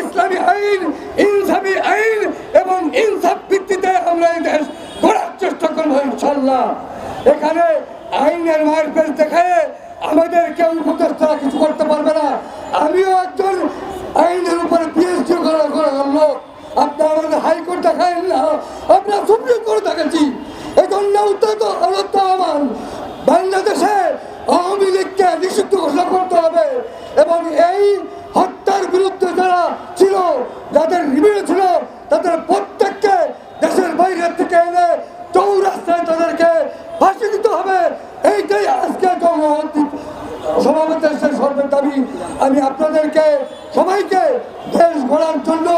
ইসলামী আইন, ইনসাফি আইন এবং ইনসাফ ভিত্তিতে আমরা এই দেশ গড়ার চেষ্টা করব ইনশাল্লাহ এখানে আইনের মায়ের পেশ দেখায় আমাদের কেউ উপদেষ্টা কিছু করতে পারবে না। আমিও একজন আইনের উপরে পিএইচডি করার করা লোক। আপনি আমাদের হাইকোর্ট দেখায় না, আমরা সুপ্রিম কোর্ট দেখেছি। এজন্য উত্তর আমার। বাংলাদেশে যাদের নিবিড় ছিল, তাদের প্রত্যেককে দেশের বাইরে থেকে এনে চৌরাস্তায় তাদেরকে ফাঁসি দিতে হবে। এইটাই আজকে জনগণ সভাপতির শেষ সর্বের দাবি। আমি আপনাদেরকে, সবাইকে দেশ গড়ার জন্য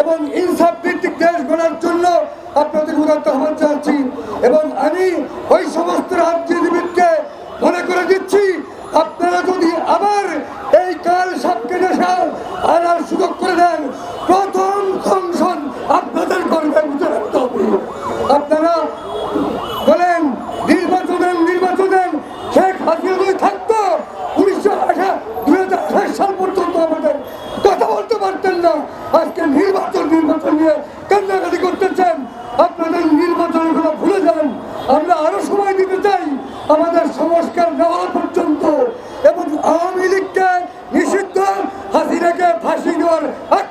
এবং ইনসাফ ভিত্তিক দেশ গড়ার জন্য আপনাদের উদাত্ত আহ্বান জানাচ্ছি এবং আমি ওই সমস্ত রাজনীতিবিদকে মনে করে দিচ্ছি, আপনারা যদি আবার এই কাল সাপকে আজকে নির্বাচন নির্বাচন নিয়ে কান্নাকাটি করতেছেন। আপনাদের নির্বাচনের কথা ভুলে যান। আমরা আরও সময় দিতে চাই আমাদের সংস্কার দেওয়া পর্যন্ত এবং আওয়ামী লীগকে নিষিদ্ধ, হাসিনাকে ফাঁসি দেওয়ার এক